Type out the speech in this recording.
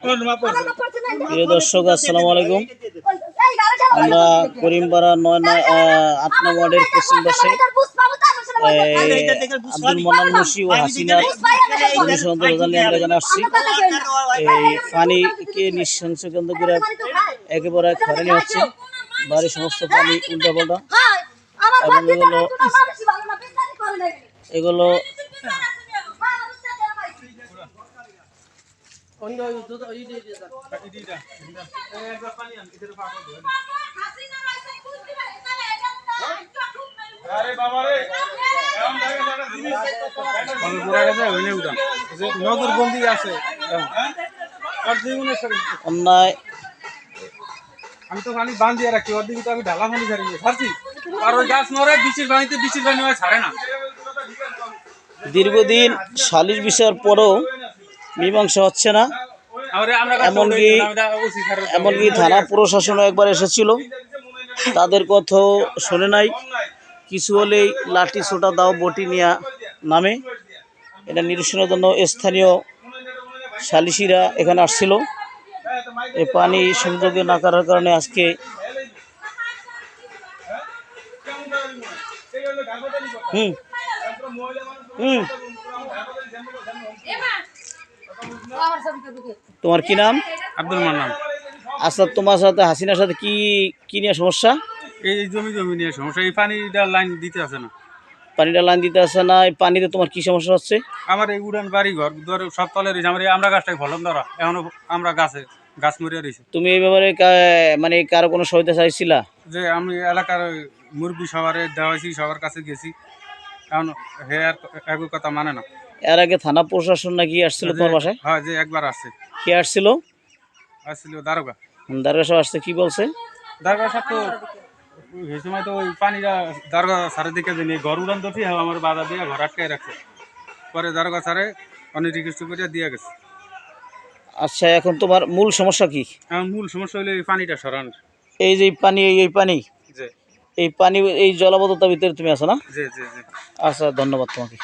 প্রিয় দর্শক আসসালামু আলাইকুম। আমরা করিমপাড়া নয় নয় আট নং ওয়ার্ডের পশ্চিম পাশে আব্দুল মনান মুশি ও হাসিনার অনুসন্ধান নিয়ে আমরা এখানে আসছি। এই পানিকে নিঃশংস কেন্দ্র করে একেবারে খরানি হচ্ছে। বাড়ির সমস্ত পানি উল্টা পাল্টা এবং এগুলো। এগুলো আছে অন্যায়। আমি তো পানি বান দিয়ে রাখি ওর দিকে তো আমি ঢালা পানি ছাড়ি ছাড়ছি আর ওই গাছ নড়ে বিচির পানিতে বিচির পানি ছাড়ে না। দীর্ঘদিন সালিশ বিষয়ের পরেও মীমাংসা হচ্ছে না। এমনকি- এমনকি থানা প্রশাসনও একবার এসেছিল। তাদের কথাও শোনে নাই। কিছু হলেই লাঠি ছোটা দাও বটি নিয়ে নামে। এটা নিরসনের জন্য স্থানীয় সালিসিরা এখানে আসছিল। এই পানি সংযোগে না করার কারণে আজকে হুম হুম। তোমার কি নাম? আব্দুল মান্নান। আচ্ছা তোমার সাথে হাসিনার সাথে কি কি নিয়ে সমস্যা? এই জমি জমি নিয়ে সমস্যা এই পানিটা লাইন দিতে আছে না। পানিটা লাইন দিতে আসে না এই পানিতে তোমার কি সমস্যা হচ্ছে? আমার এই উড়ান বাড়ি ঘর দুয়ারে সব তলে রয়েছে আমার এই আমরা গাছটাকে ফলন ধরা এখনও আমরা গাছে গাছ মরিয়া রয়েছে। তুমি এই ব্যাপারে মানে কারও কোনো সহায়তা চাইছিলা? যে আমি এলাকার মুরগি সবারে দেওয়া হয়েছি সবার কাছে গেছি। এখন হে আর একই কথা মানে না। এর আগে থানা প্রশাসন নাকি আসছিল তোমার বাসায়? হ্যাঁ যে একবার আসছে। কে আসছিল? আসছিল দারোগা। দারগা সাহেব আসছে কি বলছে? দারোগা সাহেব তো এই সময় তো ওই পানিটা দারোগা সারের দিকে যে ঘর উড়ান ধরছি হ্যাঁ আমার বাধা দিয়ে ঘর আটকাই রাখছে। পরে দারোগা সারে অনেক রিকোয়েস্ট করে দিয়ে গেছে। আচ্ছা এখন তোমার মূল সমস্যা কি? এখন মূল সমস্যা হলো এই পানিটা সরানোর এই যে পানি এই এই পানি? যে এই পানি এই জলাবদ্ধতার ভিতরে তুমি আছো না? যে যে যে আচ্ছা ধন্যবাদ তোমাকে।